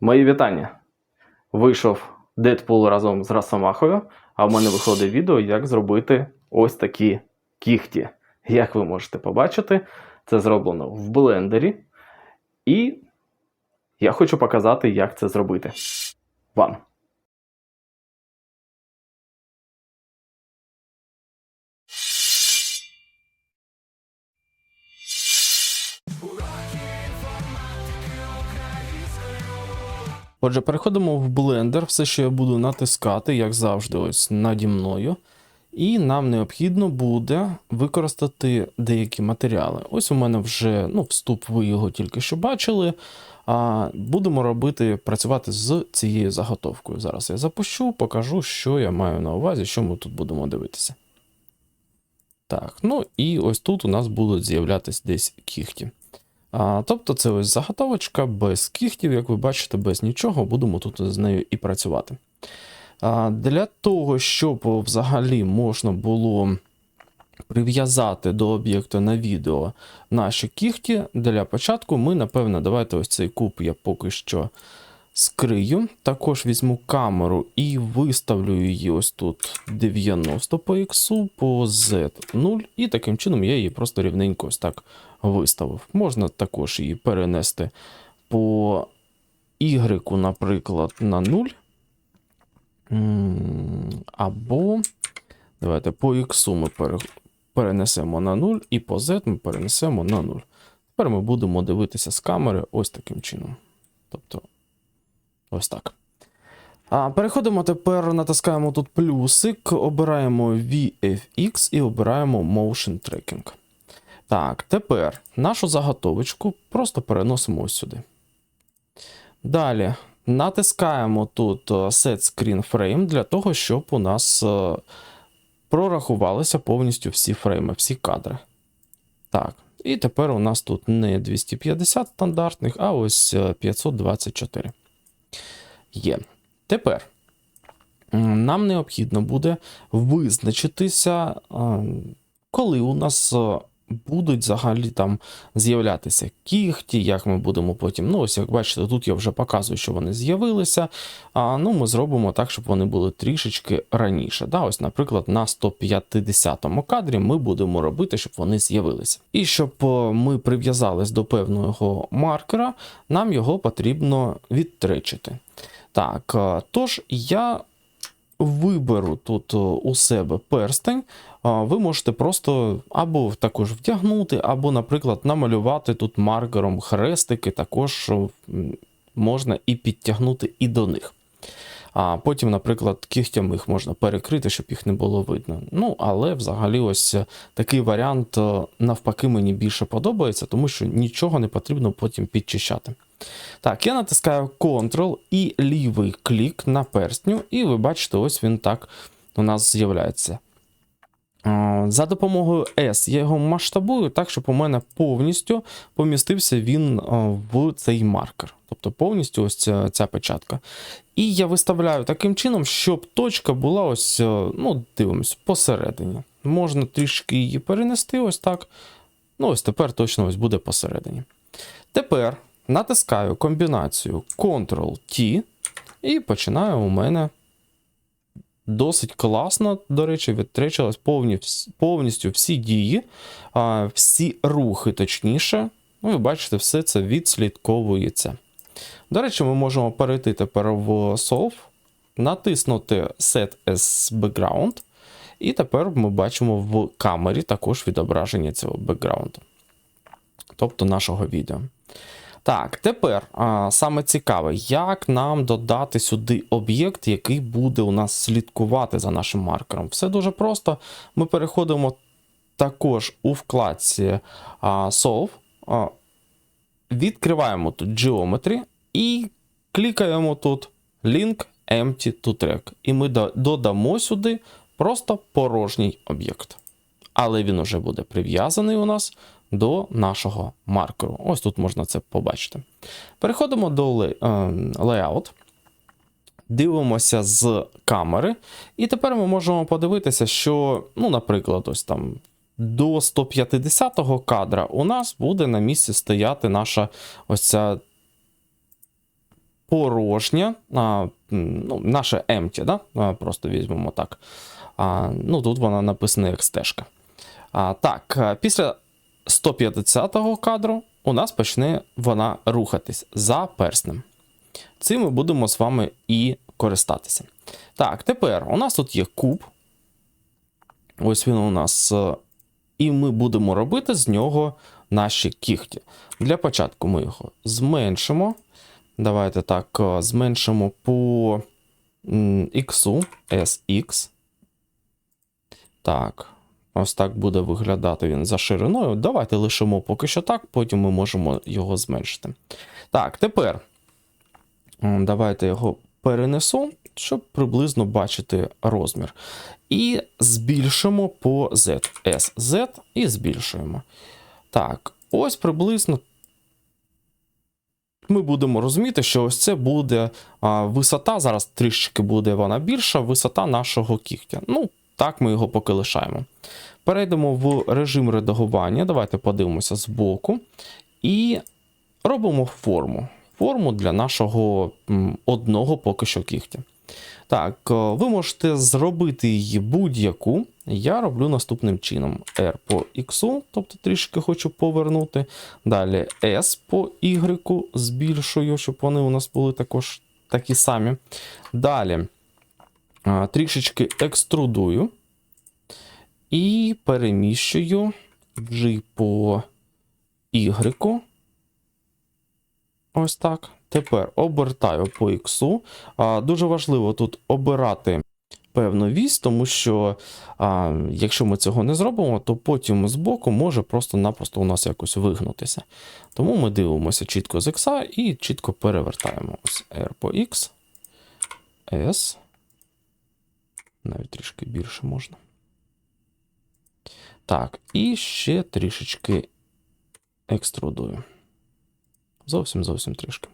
Мої вітання. Вийшов Дедпул разом з Росомахою, а в мене виходить відео, як зробити ось такі кіхті. Як ви можете побачити, це зроблено в блендері. І я хочу показати, як це зробити вам. Отже, переходимо в блендер. Все, що я буду натискати, як завжди, ось наді мною. І нам необхідно буде використати деякі матеріали. Ось у мене вже ну, вступ, ви його тільки що бачили. А Будемо робити, працювати з цією заготовкою. Зараз я запущу, покажу, що я маю на увазі, що ми тут будемо дивитися. Так, ну і ось тут у нас будуть з'являтися десь кіхті. А, Тобто це ось заготовочка без кіхтів, як ви бачите, без нічого, будемо тут з нею і працювати. А, Для того, щоб взагалі можна було прив'язати до об'єкту на відео наші кіхті, для початку ми, напевно, давайте ось цей куб я поки що скрию. Також візьму камеру і виставлю її ось тут 90 по X, по Z 0, і таким чином я її просто рівненько ось так виставив. Можна також її перенести по Y, наприклад, на 0. Або давайте по X ми перенесемо на 0, і по Z ми перенесемо на 0. Тепер ми будемо дивитися з камери ось таким чином. Тобто, ось так. А, Переходимо тепер, натискаємо тут плюсик, обираємо VFX і обираємо Motion Tracking. Так, тепер нашу заготовочку просто переносимо ось сюди. Далі натискаємо тут е, Set Screen Frame для того, щоб у нас е, прорахувалися повністю всі фрейми, всі кадри. Так, і тепер у нас тут не 250 стандартних, а ось 524. Є. Тепер нам необхідно буде визначитися, коли у нас будуть взагалі там з'являтися кіхті, як ми будемо потім. Ну, ось як бачите, тут я вже показую, що вони з'явилися. А ну, ми зробимо так, щоб вони були трішечки раніше. Да? Ось, наприклад, на 150-му кадрі ми будемо робити, щоб вони з'явилися. І щоб ми прив'язались до певного маркера, нам його потрібно відтречити. Так, тож я виберу тут у себе перстень, ви можете просто або також вдягнути, або, наприклад, намалювати тут маркером хрестики, також можна і підтягнути і до них. А потім, наприклад, кігтями їх можна перекрити, щоб їх не було видно. Ну, але взагалі, ось такий варіант, навпаки, мені більше подобається, тому що нічого не потрібно потім підчищати. Так, я натискаю Ctrl і лівий клік на перстню, і ви бачите, ось він так у нас з'являється. За допомогою S я його масштабую так, щоб у мене повністю помістився він в цей маркер. Тобто повністю ось ця, ця печатка. І я виставляю таким чином, щоб точка була ось, ну, дивимось, посередині. Можна трішки її перенести, ось так. Ну, ось тепер точно ось буде посередині. Тепер натискаю комбінацію Ctrl-T, і починаю у мене досить класно, до речі, відтречилась повні, повністю всі дії, всі рухи, точніше. Ну, ви бачите, все це відслідковується. До речі, ми можемо перейти тепер в Solve, натиснути Set as Background, і тепер ми бачимо в камері також відображення цього бекграунду, тобто нашого відео. Так, тепер а, саме цікаве, як нам додати сюди об'єкт, який буде у нас слідкувати за нашим маркером. Все дуже просто. Ми переходимо також у вкладці а, Solve, а, відкриваємо тут Geometry і клікаємо тут Link Empty to Track. І ми додамо сюди просто порожній об'єкт. Але він уже буде прив'язаний у нас до нашого маркеру. Ось тут можна це побачити. Переходимо до е, Layout. Дивимося з камери. І тепер ми можемо подивитися, що, ну, наприклад, ось там до 150-го кадра у нас буде на місці стояти наша ось ця порожня, а, ну, наше empty, да? А, просто візьмемо так. А, ну, тут вона написана як стежка. А, так, після 150-го кадру у нас почне вона рухатись за перснем. Цим ми будемо з вами і користатися. Так, тепер у нас тут є куб. Ось він у нас. е, І ми будемо робити з нього наші кігті. Для початку ми його зменшимо. Давайте так, е, зменшимо по x, SX. Так. Ось так буде виглядати він за шириною. Давайте лишимо поки що так, потім ми можемо його зменшити. Так, тепер давайте його перенесу, щоб приблизно бачити розмір. І збільшимо по Z. S, Z і збільшуємо. Так, ось приблизно ми будемо розуміти, що ось це буде а, висота. Зараз трішки буде вона більша, висота нашого кігтя. Ну, так ми його поки лишаємо. Перейдемо в режим редагування. Давайте подивимося збоку. І робимо форму. Форму для нашого одного поки що кігтя. Так, е, ви можете зробити її будь-яку. Я роблю наступним чином: R по X, тобто трішки хочу повернути. Далі S по Y збільшую, щоб вони у нас були також такі самі. Далі трішечки екструдую і переміщую G по Y. Ось так. Тепер обертаю по X. Дуже важливо тут обирати певну вісь, тому що а, якщо ми цього не зробимо, то потім збоку може просто-напросто у нас якось вигнутися. Тому ми дивимося чітко з X і чітко перевертаємо. Ось R по X, S. Навіть трішки більше можна. Так, і ще трішечки екструдую. Зовсім зовсім трішки.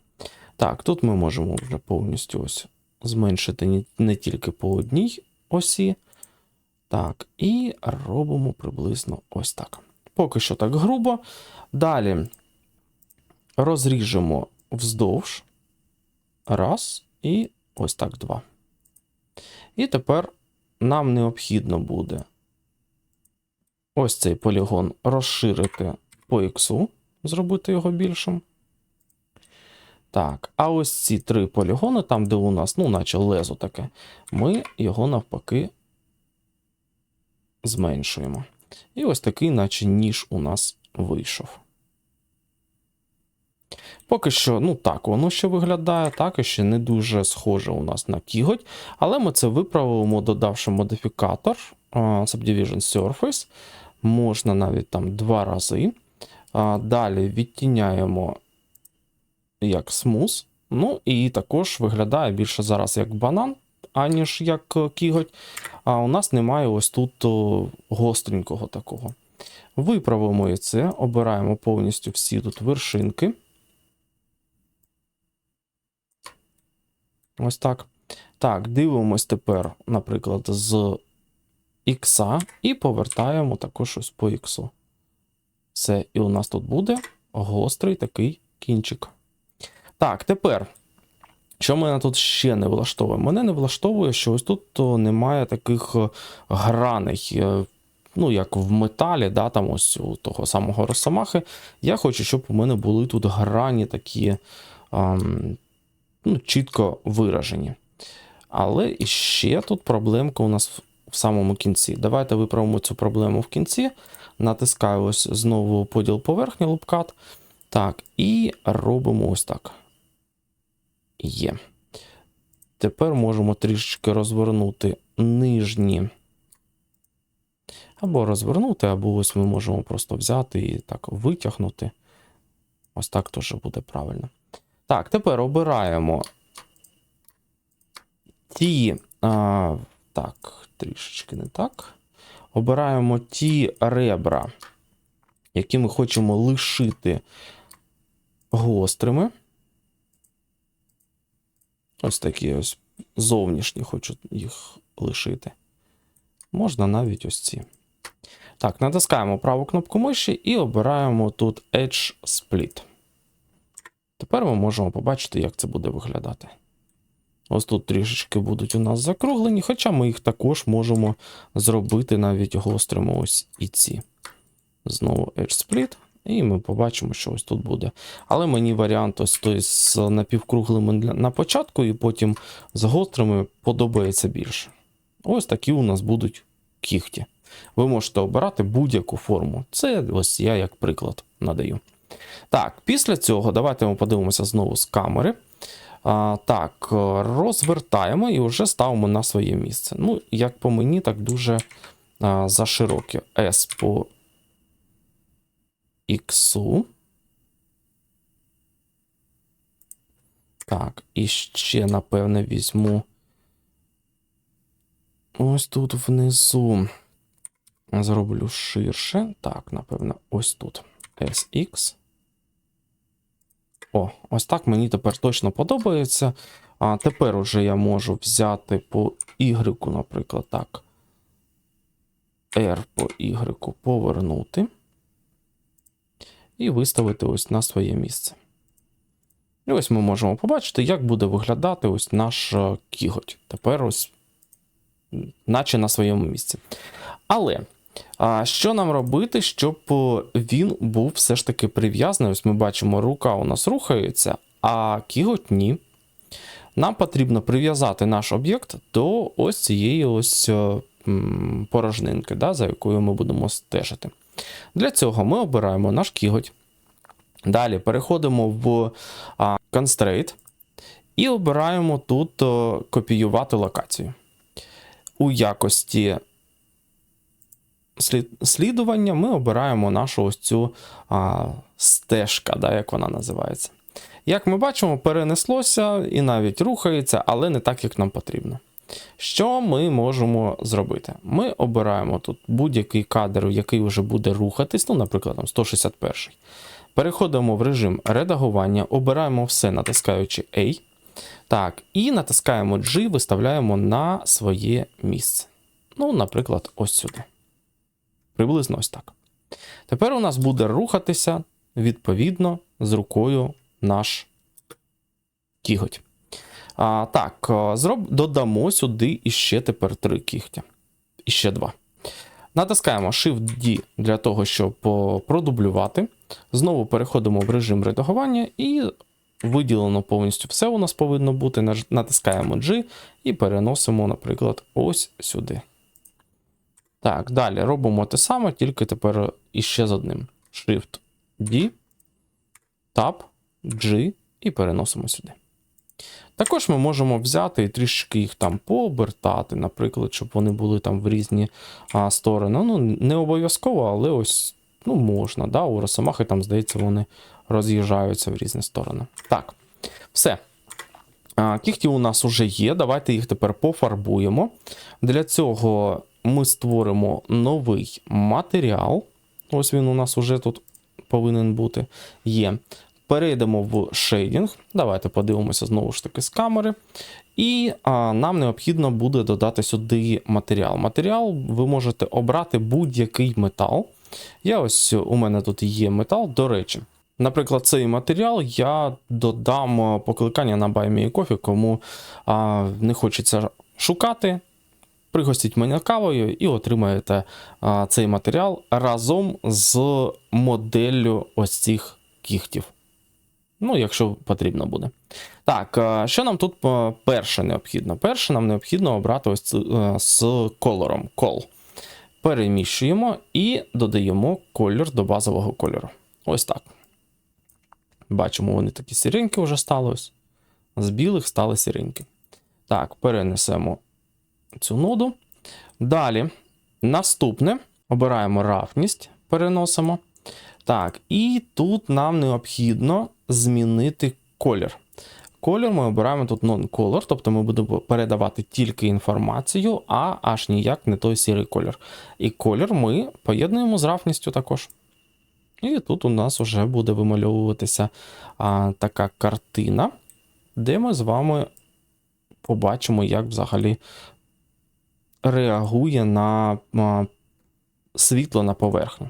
Так, тут ми можемо вже повністю ось зменшити не, не тільки по одній осі. Так, і робимо приблизно ось так. Поки що так грубо. Далі розріжемо вздовж. Раз, і ось так два. І тепер нам необхідно буде ось цей полігон розширити по іксу, зробити його більшим. Так, а ось ці три полігони, там, де у нас, ну, наче лезо таке, ми його навпаки зменшуємо. І ось такий, наче ніж у нас вийшов. Поки що, ну так, воно ще виглядає, так, і ще не дуже схоже у нас на кіготь, але ми це виправимо, додавши модифікатор Subdivision Surface. Можна навіть там два рази. Далі відтіняємо як смуз. Ну і також виглядає більше зараз як банан, аніж як е, кіготь. А у нас немає ось тут гостренького такого. Виправимо і це, обираємо повністю всі тут вершинки. Ось так. Так, дивимось тепер, наприклад, з X і повертаємо також ось по X. Все, і у нас тут буде гострий такий кінчик. Так, тепер, що мене тут ще не влаштовує? Мене не влаштовує, що ось тут то немає таких е, граней, е, ну, як в металі, да, там ось у того самого Росомахи. Я хочу, щоб у мене були тут грані такі ем, ну, чітко виражені. Але іще тут проблемка у нас в самому кінці. Давайте виправимо цю проблему в кінці. Натискаю ось знову поділ поверхні лупкат. Так, і робимо ось так. Є. Тепер можемо трішечки розвернути нижні. Або розвернути, або ось ми можемо просто взяти і так витягнути. Ось так теж буде правильно. Так, тепер обираємо ті. А, так, трішечки не так. Обираємо ті ребра, які ми хочемо лишити гострими. Ось такі ось зовнішні хочу їх лишити. Можна навіть ось ці. Так, натискаємо праву кнопку миші і обираємо тут Edge Split. Тепер ми можемо побачити, як це буде виглядати. Ось тут трішечки будуть у нас закруглені, хоча ми їх також можемо зробити навіть гострими ось і ці. Знову Edge Split, і ми побачимо, що ось тут буде. Але мені варіант ось той з напівкруглими на початку, і потім з гострими подобається більше. Ось такі у нас будуть кігті. Ви можете обирати будь-яку форму. Це ось я як приклад надаю. Так, після цього давайте ми подивимося знову з камери. А, так, розвертаємо і вже ставимо на своє місце. Ну, як по мені, так дуже а, зашироке. S по X. Так, і ще, напевне, візьму. Ось тут внизу. Зроблю ширше. Так, напевно, ось тут. SX. О, ось так мені тепер точно подобається. А тепер уже я можу взяти по Y, наприклад, так. R по Y повернути. І виставити ось на своє місце. І ось ми можемо побачити, як буде виглядати ось наш е, кіготь. Тепер ось, наче на своєму місці. Але а що нам робити, щоб е, він був все ж таки прив'язаний? Ось ми бачимо, рука у нас рухається, а кіготь ні. Нам потрібно прив'язати наш об'єкт до ось цієї ось е, порожнинки, да, за якою ми будемо стежити. Для цього ми обираємо наш кіготь. Далі переходимо в а, Constraint і обираємо тут е, копіювати локацію. У якості слідування ми обираємо нашу ось цю а, стежка, да, як вона називається. Як ми бачимо, перенеслося і навіть рухається, але не так, як нам потрібно. Що ми можемо зробити? Ми обираємо тут будь-який кадр, який вже буде рухатись, ну, наприклад, там 161. Переходимо в режим редагування, обираємо все, натискаючи A. Так, і натискаємо G, виставляємо на своє місце. Ну, наприклад, ось сюди. Приблизно ось так. Тепер у нас буде рухатися відповідно з рукою наш кіготь. А, так, зроб, додамо сюди іще тепер три кігтя. І ще два. Натискаємо Shift-D для того, щоб продублювати. Знову переходимо в режим редагування і виділено повністю все у нас повинно бути. Натискаємо G і переносимо, наприклад, ось сюди. Так, далі робимо те саме, тільки тепер іще з одним. Shift D, Tab, G і переносимо сюди. Також ми можемо взяти і трішки їх там пообертати, наприклад, щоб вони були там в різні а, сторони. Ну, не обов'язково, але ось ну, можна. Да? У Росомахи там, здається, вони роз'їжджаються в різні сторони. Так, все. Кіхті у нас вже є. Давайте їх тепер пофарбуємо. Для цього ми створимо новий матеріал. Ось він у нас уже тут повинен бути. Є. Перейдемо в шейдінг. Давайте подивимося знову ж таки з камери. І а, нам необхідно буде додати сюди матеріал. Матеріал ви можете обрати будь-який метал. Я ось у мене тут є метал, до речі. Наприклад, цей матеріал я додам покликання на BuyMeCoffee, кому а, не хочеться шукати. Пригостіть мене кавою і отримаєте а, цей матеріал разом з моделлю ось цих кігтів. Ну, якщо потрібно буде. Так, а, що нам тут перше необхідно? Перше нам необхідно обрати ось це, а, з кольором. Call. Переміщуємо і додаємо колір до базового кольору. Ось так. Бачимо, вони такі сіренькі вже стали ось. З білих стали сіренькі. Так, перенесемо цю ноду. Далі, наступне, обираємо рафність, переносимо. Так, і тут нам необхідно змінити колір. Колір ми обираємо тут non-color, тобто ми будемо передавати тільки інформацію, а аж ніяк не той сірий колір. І колір ми поєднуємо з рафністю також. І тут у нас вже буде вимальовуватися а, така картина, де ми з вами побачимо, як взагалі реагує на світло на поверхню.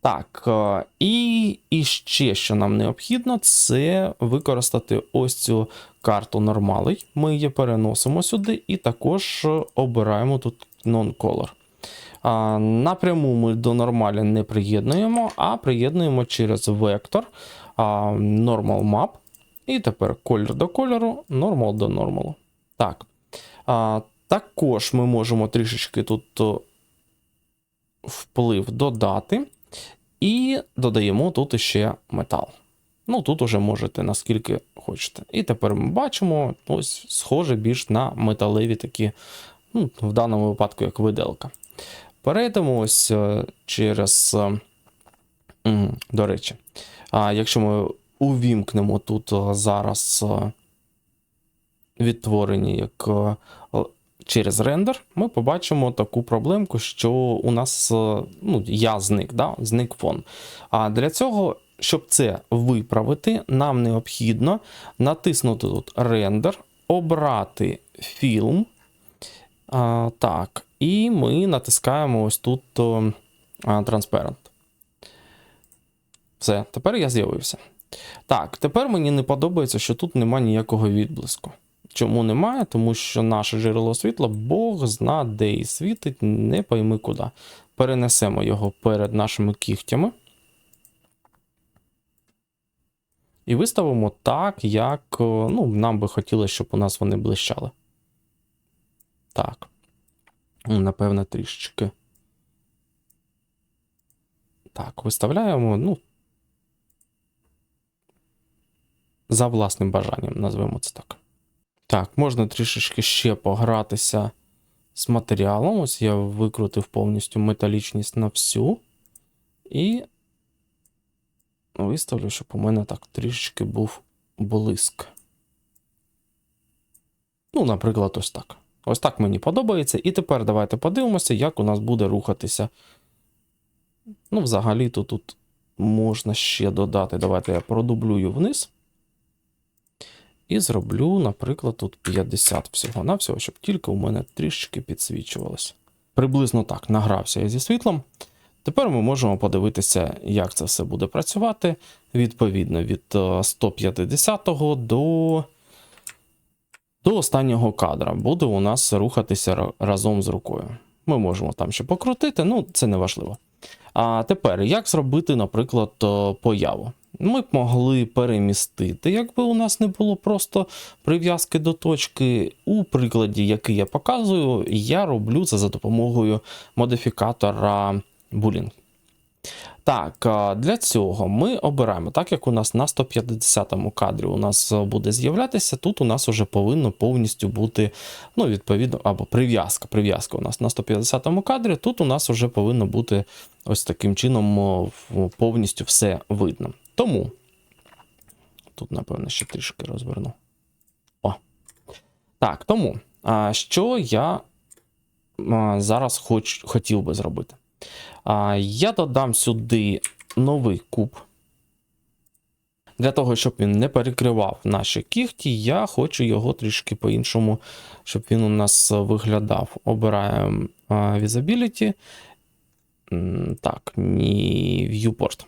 Так, е, і, і ще, що нам необхідно, це використати ось цю карту нормалей. Ми її переносимо сюди і також обираємо тут non-color. Напряму ми до нормалі не приєднуємо, а приєднуємо через вектор normal map. І тепер колір до кольору, нормал до нормалу. Так. Також ми можемо трішечки тут вплив додати. І додаємо тут ще метал. Ну, тут уже можете наскільки хочете. І тепер ми бачимо ось схоже більш на металеві такі, ну, в даному випадку, як виделка. Перейдемо ось е, через. е, До речі, а якщо ми увімкнемо тут е, зараз е, відтворення як е, через рендер, ми побачимо таку проблемку, що у нас е, ну, я зник, да? зник фон. А для цього, щоб це виправити, нам необхідно натиснути тут рендер, обрати фільм. А, так, і ми натискаємо ось тут а, Transparent. Все, тепер я з'явився. Так, тепер мені не подобається, що тут немає ніякого відблиску. Чому немає? Тому що наше джерело світла, Бог зна, де і світить, не пойми куди. Перенесемо його перед нашими кігтями. І виставимо так, як ну, нам би хотілося, щоб у нас вони блищали. Так. Ну, Напевно, трішечки. Так, виставляємо, ну. За власним бажанням, назвемо це так. Так, можна трішечки ще погратися з матеріалом. Ось я викрутив повністю металічність на всю. І виставлю, щоб у мене так трішечки був блиск. Ну, наприклад, ось так. Ось так мені подобається. І тепер давайте подивимося, як у нас буде рухатися. Ну, взагалі-то тут можна ще додати. Давайте я продублюю вниз. І зроблю, наприклад, тут 50 всього-навсього, щоб тільки у мене трішечки підсвічувалося. Приблизно так награвся я зі світлом. Тепер ми можемо подивитися, як це все буде працювати. Відповідно, від е, 150 до до останнього кадра буде у нас рухатися разом з рукою. Ми можемо там ще покрутити, ну це не важливо. А тепер, як зробити, наприклад, е, появу? Ми б могли перемістити, якби у нас не було просто прив'язки до точки. У прикладі, який я показую, я роблю це за допомогою модифікатора Boolean. Так, для цього ми обираємо, так як у нас на 150-му кадрі у нас буде з'являтися, тут у нас вже повинно повністю бути, ну, відповідно, або прив'язка. Прив'язка у нас на 150-му кадрі, тут у нас вже повинно бути ось таким чином повністю все видно. Тому тут, напевно, ще трішки розверну. О. Так, тому, а, що я а, зараз хоч, хотів би зробити? А, Я додам сюди новий куб. Для того, щоб він не перекривав наші кігті, я хочу його трішки по-іншому, щоб він у нас виглядав. Обираємо Visibility. Так, ні, Viewport.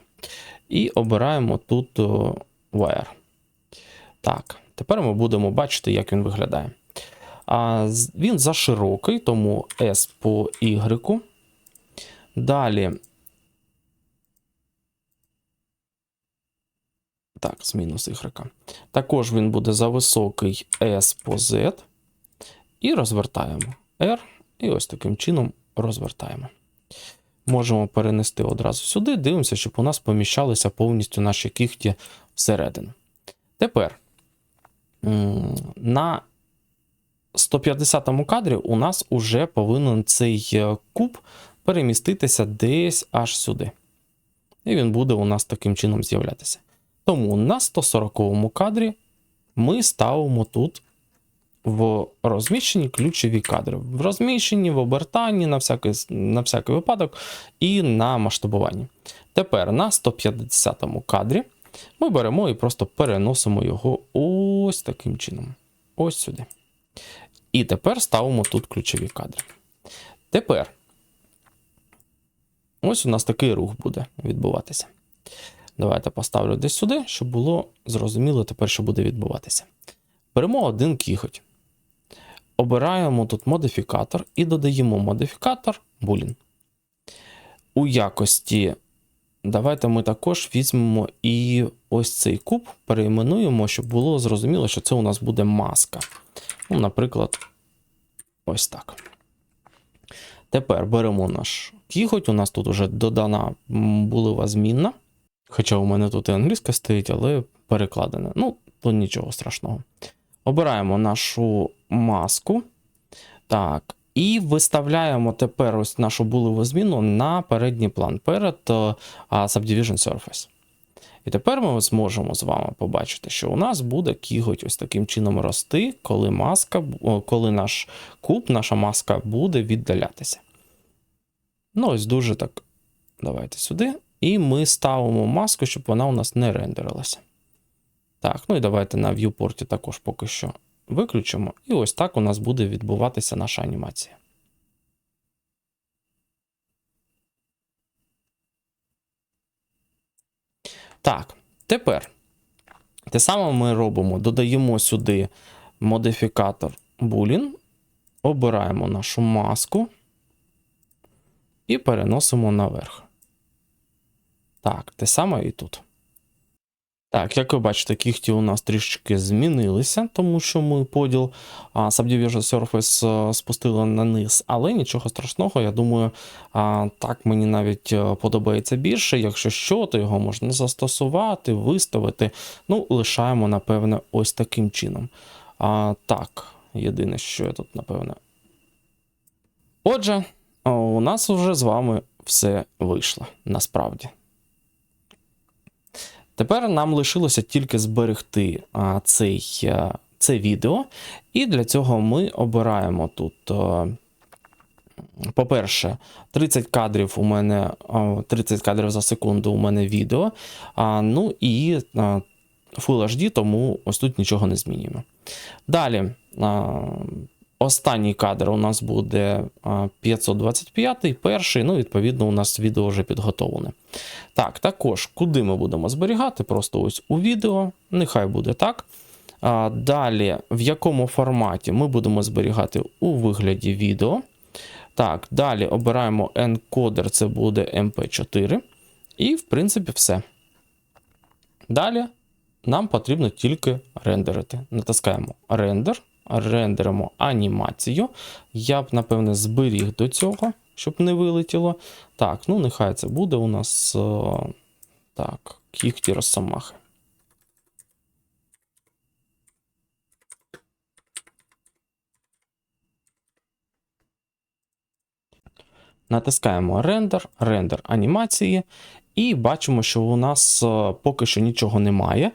І обираємо тут о, Wire. Так, тепер ми будемо бачити, як він виглядає. А, Він заширокий, тому S по Y. Далі. Так, з мінус Y. Також він буде за високий S по Z. І розвертаємо R. І ось таким чином розвертаємо. Можемо перенести одразу сюди. Дивимося, щоб у нас поміщалися повністю наші кігті всередину. Тепер на 150 кадрі у нас уже повинен цей е, куб переміститися десь аж сюди. І він буде у нас таким чином з'являтися. Тому на 140 кадрі ми ставимо тут в розміщенні ключові кадри. В розміщенні, в обертанні, на всякий, на всякий випадок, і на масштабуванні. Тепер на 150 кадрі ми беремо і просто переносимо його ось таким чином. Ось сюди. І тепер ставимо тут ключові кадри. Тепер ось у нас такий рух буде відбуватися. Давайте поставлю десь сюди, щоб було зрозуміло тепер, що буде відбуватися. Беремо один кіготь. Обираємо тут модифікатор і додаємо модифікатор boolean. У якості давайте ми також візьмемо і ось цей куб перейменуємо, щоб було зрозуміло, що це у нас буде маска. Ну, наприклад, ось так. Тепер беремо наш кіготь. У нас тут вже додана булива змінна. Хоча у мене тут і англійська стоїть, але перекладена. Ну, то нічого страшного. Обираємо нашу маску. Так. І виставляємо тепер ось нашу булеву зміну на передній план перед е, Subdivision Surface. І тепер ми зможемо з вами побачити, що у нас буде кіготь ось таким чином рости, коли маска, коли наш куб, наша маска буде віддалятися. Ну, ось дуже так. Давайте сюди. І ми ставимо маску, щоб вона у нас не рендерилася. Так, ну і давайте на viewport також поки що виключимо. І ось так у нас буде відбуватися наша анімація. Так, тепер те саме ми робимо. Додаємо сюди модифікатор boolean, обираємо нашу маску і переносимо наверх. Так, те саме і тут. Так, як ви бачите, кіхті у нас трішки змінилися, тому що ми поділ Subdivision Surface спустили на низ, але нічого страшного, я думаю, а, так мені навіть подобається більше. Якщо що, то його можна застосувати, виставити. Ну, лишаємо, напевне, ось таким чином. А, так, єдине, що я тут, напевне. Отже, у нас вже з вами все вийшло насправді. Тепер нам лишилося тільки зберегти цей, а, це відео, і для цього ми обираємо тут. а, По-перше, 30 кадрів у мене 30 кадрів за секунду у мене відео. Ну і а, Full HD, тому ось тут нічого не змінюємо. Далі, останній кадр у нас буде 525, перший, ну, відповідно, у нас відео вже підготовлене. Так, також, куди ми будемо зберігати? Просто ось у відео, нехай буде так. Далі, в якому форматі ми будемо зберігати у вигляді відео. Так, далі обираємо енкодер, це буде MP4. І, в принципі, все. Далі нам потрібно тільки рендерити. Натискаємо рендер, рендеримо анімацію. Я б, напевне, зберіг до цього, щоб не вилетіло. Так, ну нехай це буде у нас е, так, кіхті росомахи. Натискаємо рендер, рендер анімації, і бачимо, що у нас е, поки що нічого немає.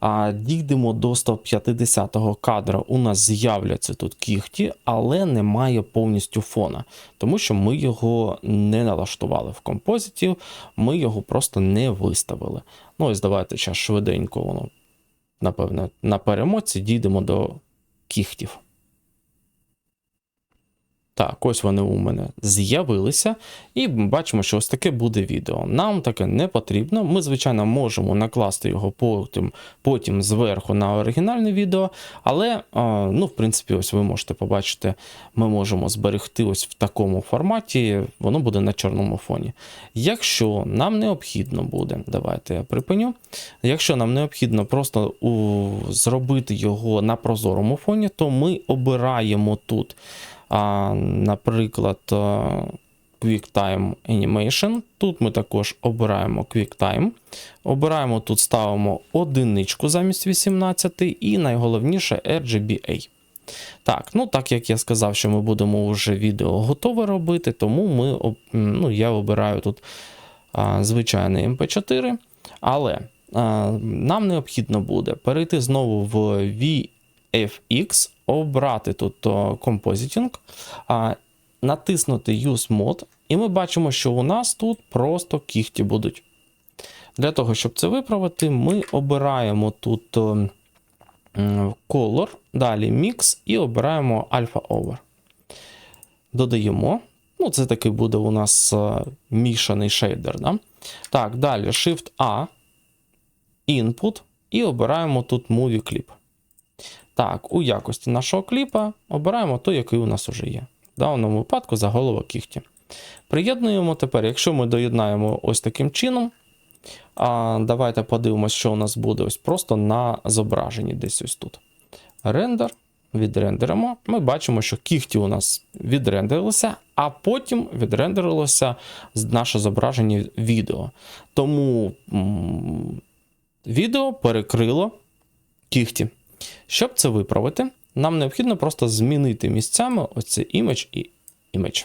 А дійдемо до 150-го кадра, у нас з'являться тут кіхті, але немає повністю фона, тому що ми його не налаштували в композиті, ми його просто не виставили. Ну, ось давайте зараз швиденько воно, напевне, на перемоці дійдемо до кіхтів. Так, ось вони у мене з'явилися, і бачимо, що ось таке буде відео. Нам таке не потрібно. Ми, звичайно, можемо накласти його потім потім зверху на оригінальне відео, але, ну, в принципі, ось ви можете побачити, ми можемо зберегти ось в такому форматі, воно буде на чорному фоні. Якщо нам необхідно буде, давайте я припиню. Якщо нам необхідно просто у, зробити його на прозорому фоні, то ми обираємо тут. А, Наприклад, QuickTime Animation. Тут ми також обираємо QuickTime. Обираємо тут, ставимо одиничку замість 18 і найголовніше RGBA. Так, ну так як я сказав, що ми будемо вже відео готове робити, тому ми, ну, я обираю тут а, звичайний MP4. Але а, нам необхідно буде перейти знову в VFX обрати тут Compositing, натиснути Use Mode, і ми бачимо, що у нас тут просто кіхті будуть. Для того, щоб це виправити, ми обираємо тут Color, далі Mix і обираємо Alpha Over. Додаємо. Ну, це такий буде у нас е, мішаний шейдер. Да? Так, далі Shift-A, Input, і обираємо тут Movie Clip. Так, у якості нашого кліпа обираємо той, який у нас вже є. В даному випадку заголовок кіхті. Приєднуємо тепер, якщо ми доєднаємо ось таким чином. А, Давайте подивимося, що у нас буде ось просто на зображенні десь ось тут. Рендер. Відрендеримо. Ми бачимо, що кіхті у нас відрендерилися, а потім відрендерилося наше зображення відео. Тому м, відео перекрило кіхті. Щоб це виправити, нам необхідно просто змінити місцями оце імідж і імідж.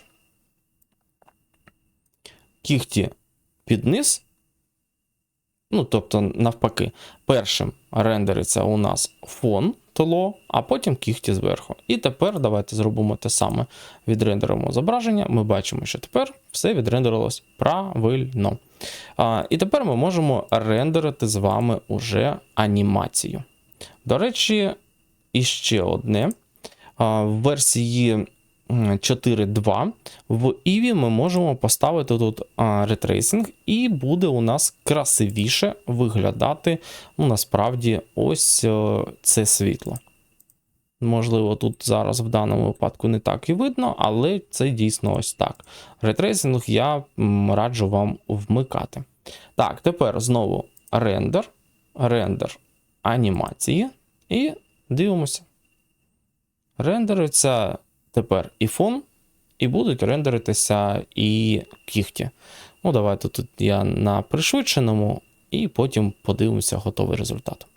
Кіхті під низ. Ну, тобто, навпаки, першим рендериться у нас фон тло, а потім кіхті зверху. І тепер давайте зробимо те саме. Відрендеримо зображення. Ми бачимо, що тепер все відрендерилось правильно. А, і тепер ми можемо рендерити з вами уже анімацію. До речі, іще одне. В версії 4.2 в Eevee ми можемо поставити тут ретрейсинг, і буде у нас красивіше виглядати ну, насправді ось е, це світло. Можливо, тут зараз в даному випадку не так і видно, але це дійсно ось так. Ретрейсинг я раджу вам вмикати. Так, тепер знову рендер, рендер анімації. І дивимося. Рендериться тепер і фон, і будуть рендеритися і кіхті. Ну, давайте тут я на пришвидшеному, і потім подивимося готовий результат.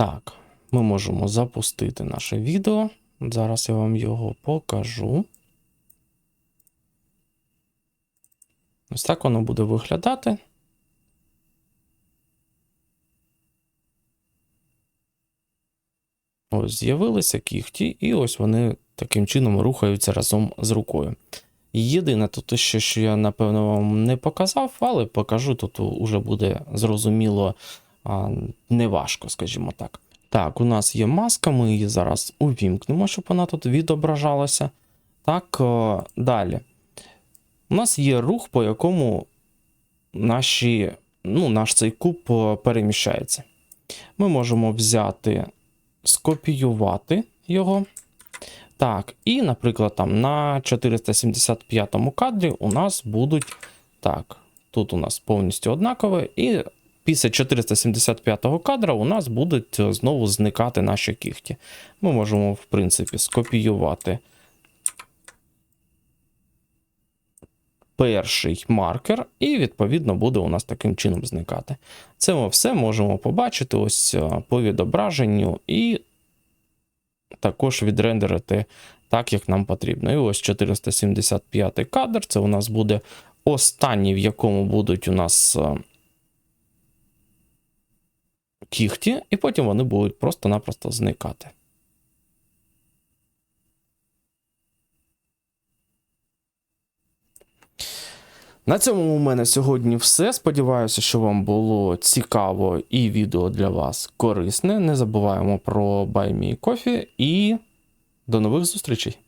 Так, ми можемо запустити наше відео. Зараз я вам його покажу. Ось так воно буде виглядати. Ось з'явилися кіхті, і ось вони таким чином рухаються разом з рукою. Єдине тут ще, що я, напевно, вам не показав, але покажу, тут уже буде зрозуміло неважко, скажімо так. Так, у нас є маска, ми її зараз увімкнемо, щоб вона тут відображалася. Так, е, далі. У нас є рух, по якому наші, ну, наш цей куб е, переміщається. Ми можемо взяти, скопіювати його. Так, і, наприклад, там на 475 кадрі у нас будуть. Так, тут у нас повністю однакове, і після 475 кадра у нас будуть е, знову зникати наші кіхті. Ми можемо, в принципі, скопіювати перший маркер, і, відповідно, буде у нас таким чином зникати. Це ми все можемо побачити ось е, по відображенню, і також відрендерити так, як нам потрібно. І ось 475 кадр. Це у нас буде останній, в якому будуть у нас е, кіхті, і потім вони будуть просто-напросто зникати. На цьому у мене сьогодні все. Сподіваюся, що вам було цікаво і відео для вас корисне. Не забуваємо про BuyMeCoffee і до нових зустрічей!